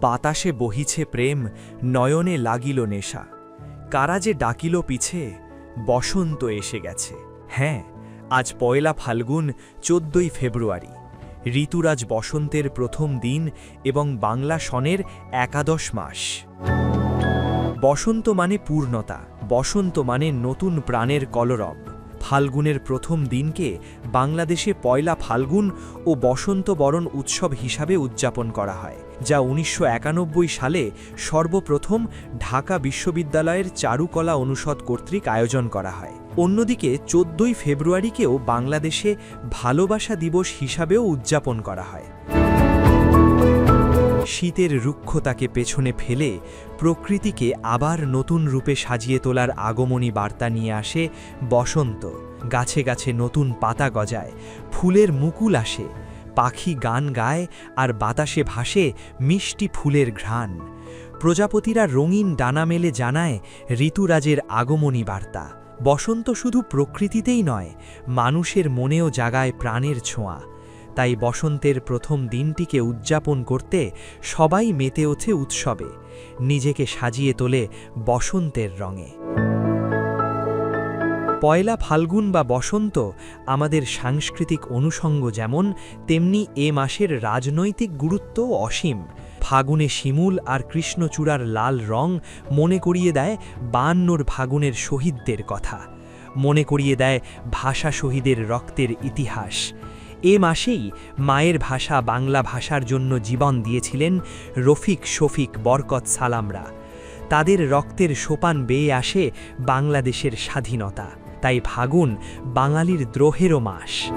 বাতাসে বহিছে প্রেম, নয়নে লাগিল নেশা। কারা যে ডাকিল পিছে, বসন্ত এসে গেছে। হ্যাঁ আজ পয়লা ফাল্গুন, চোদ্দই ফেব্রুয়ারি। ঋতুরাজ বসন্তের প্রথম দিন এবং বাংলা সনের একাদশ মাস। বসন্ত মানে পূর্ণতা, বসন্ত মানে নতুন প্রাণের কলরব। ফাল্গুনের প্রথম দিনকে বাংলাদেশে পয়লা ফাল্গুন ও বসন্ত বরণ উৎসব হিসাবে উদযাপন করা হয়, যা উনিশশো একানব্বই সালে সর্বপ্রথম ঢাকা বিশ্ববিদ্যালয়ের চারুকলা অনুষদ কর্তৃক আয়োজন করা হয়। অন্যদিকে চোদ্দই ফেব্রুয়ারিকেও বাংলাদেশে ভালোবাসা দিবস হিসাবেও উদযাপন করা হয়। শীতের রুক্ষতাকে পেছনে ফেলে প্রকৃতিকে আবার নতুন রূপে সাজিয়ে তোলার আগমনী বার্তা নিয়ে আসে বসন্ত। গাছে গাছে নতুন পাতা গজায়, ফুলের মুকুল আসে, পাখি গান গায় আর বাতাসে ভাসে মিষ্টি ফুলের ঘ্রাণ। প্রজাপতিরা রঙিন ডানা মেলে জানায় ঋতুরাজের আগমনী বার্তা। বসন্ত শুধু প্রকৃতিতেই নয়, মানুষের মনেও জাগায় প্রাণের ছোঁয়া। তাই বসন্তের প্রথম দিনটিকে উদযাপন করতে সবাই মেতে ওঠে উৎসবে, নিজেকে সাজিয়ে তোলে বসন্তের রঙে। পয়লা ফাল্গুন বা বসন্ত আমাদের সাংস্কৃতিক অনুষঙ্গ যেমন, তেমনি এ মাসের রাজনৈতিক গুরুত্বও অসীম। ফাগুনে শিমুল আর কৃষ্ণচূড়ার লাল রং মনে করিয়ে দেয় বায়ান্নর ফাগুনের শহীদদের কথা। মনে করিয়ে দেয় ভাষা শহীদের রক্তের ইতিহাস। এ মাসেই মায়ের ভাষা বাংলা ভাষার জন্য জীবন দিয়েছিলেন রফিক শফিক বরকত সালামরা। তাদের রক্তের সোপান বেয়ে আসে বাংলাদেশের স্বাধীনতা। তাই ফাগুন বাঙালির দ্রোহেরও মাস।